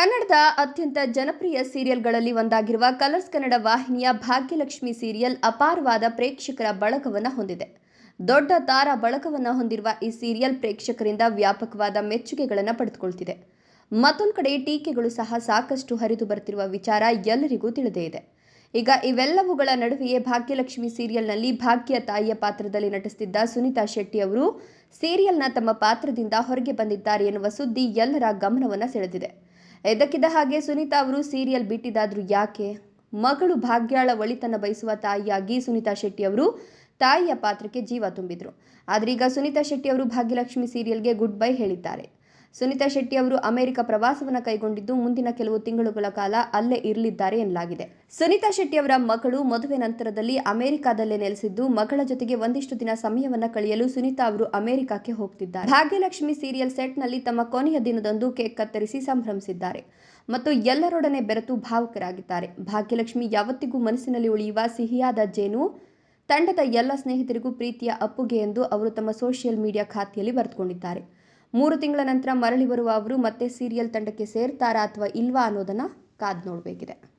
ಕನ್ನಡದ ಅತ್ಯಂತ ಜನಪ್ರಿಯ ಸೀರಿಯಲ್ಗಳಲ್ಲಿ ಒಂದಾಗಿರುವ ಕಲರ್ಸ್ ಕನ್ನಡ ವಾಹಿನಿಯ ಭಾಗ್ಯಲಕ್ಷ್ಮಿ ಸೀರಿಯಲ್ ಅಪಾರವಾದ ಪ್ರೇಕ್ಷಕರ ಬಳಕವನ್ನು ಹೊಂದಿದೆ. ದೊಡ್ಡ ತಾರಾ ಬಳಕವನ್ನು ಹೊಂದಿರುವ ಈ ಸೀರಿಯಲ್ ಪ್ರೇಕ್ಷಕರಿಂದ ವ್ಯಾಪಕವಾದ ಮೆಚ್ಚುಗೆಗಳನ್ನು ಪಡೆದುಕೊಳ್ತಿದೆ. ಮತ್ತೊಂದು ಕಡೆ ಟೀಕೆಗಳು ಸಹ ಸಾಕಷ್ಟು ಹರಿದು ಬರ್ತಿರುವ ವಿಚಾರ ಎಲ್ಲರಿಗೂ ತಿಳಿದೇ ಇದೆ. ಈಗ ಇವೆಲ್ಲವುಗಳ ನಡುವೆಯೇ ಭಾಗ್ಯಲಕ್ಷ್ಮಿ ಸೀರಿಯಲ್ನಲ್ಲಿ ಭಾಗ್ಯ ತಾಯಿಯ ಪಾತ್ರದಲ್ಲಿ ನಟಿಸುತ್ತಿದ್ದ ಸುನೀತಾ ಶೆಟ್ಟಿ ಅವರು ಸೀರಿಯಲ್ನ ತಮ್ಮ ಪಾತ್ರದಿಂದ ಹೊರಗೆ ಬಂದಿದ್ದಾರೆ ಎನ್ನುವ ಸುದ್ದಿ ಎಲ್ಲರ ಗಮನವನ್ನು ಸೆಳೆದಿದೆ. ಇದಕ್ಕಿದ್ದ ಹಾಗೆ ಸುನೀತಾ ಅವರು ಸೀರಿಯಲ್ ಬಿಟ್ಟಿದ್ದಾದ್ರೂ ಯಾಕೆ? ಮಗಳು ಭಾಗ್ಯಾಳ ಒಳಿತನ್ನ ಬಯಸುವ ತಾಯಿಯಾಗಿ ಸುನೀತಾ ಶೆಟ್ಟಿ ಅವರು ತಾಯಿಯ ಪಾತ್ರಕ್ಕೆ ಜೀವ ತುಂಬಿದ್ರು. ಆದ್ರೀಗ ಸುನೀತಾ ಶೆಟ್ಟಿ ಅವರು ಭಾಗ್ಯಲಕ್ಷ್ಮಿ ಸೀರಿಯಲ್ಗೆ ಗುಡ್ ಬೈ ಹೇಳಿದ್ದಾರೆ. ಸುನೀತಾ ಶೆಟ್ಟಿ ಅವರು ಅಮೆರಿಕ ಪ್ರವಾಸವನ್ನು ಕೈಗೊಂಡಿದ್ದು ಮುಂದಿನ ಕೆಲವು ತಿಂಗಳುಗಳ ಕಾಲ ಅಲ್ಲೇ ಇರಲಿದ್ದಾರೆ ಎನ್ನಲಾಗಿದೆ. ಸುನಿತಾ ಶೆಟ್ಟಿ ಅವರ ಮಗಳು ಮದುವೆ ನಂತರದಲ್ಲಿ ಅಮೆರಿಕಾದಲ್ಲೇ ನೆಲೆಸಿದ್ದು ಮಗಳ ಜೊತೆಗೆ ಒಂದಿಷ್ಟು ದಿನ ಸಮಯವನ್ನ ಕಳೆಯಲು ಸುನೀತಾ ಅವರು ಅಮೆರಿಕಕ್ಕೆ ಹೋಗ್ತಿದ್ದಾರೆ. ಭಾಗ್ಯಲಕ್ಷ್ಮಿ ಸೀರಿಯಲ್ ಸೆಟ್ನಲ್ಲಿ ತಮ್ಮ ಕೊನೆಯ ದಿನದಂದು ಕೇಕ್ ಕತ್ತರಿಸಿ ಸಂಭ್ರಮಿಸಿದ್ದಾರೆ. ಮತ್ತು ಎಲ್ಲರೊಡನೆ ಬೆರೆತು ಭಾವುಕರಾಗಿದ್ದಾರೆ. ಭಾಗ್ಯಲಕ್ಷ್ಮಿ ಯಾವತ್ತಿಗೂ ಮನಸ್ಸಿನಲ್ಲಿ ಉಳಿಯುವ ಸಿಹಿಯಾದ ಜೇನು, ತಂಡದ ಎಲ್ಲ ಸ್ನೇಹಿತರಿಗೂ ಪ್ರೀತಿಯ ಅಪ್ಪುಗೆ ಎಂದು ಅವರು ತಮ್ಮ ಸೋಷಿಯಲ್ ಮೀಡಿಯಾ ಖಾತೆಯಲ್ಲಿ ಬರೆದುಕೊಂಡಿದ್ದಾರೆ. ಮೂರು ತಿಂಗಳ ನಂತರ ಮರಳಿ ಬರುವ ಅವರು ಮತ್ತೆ ಸೀರಿಯಲ್ ತಂಡಕ್ಕೆ ಸೇರ್ತಾರಾ ಅಥವಾ ಇಲ್ವಾ ಅನ್ನೋದನ್ನ ಕಾದು ನೋಡಬೇಕಿದೆ.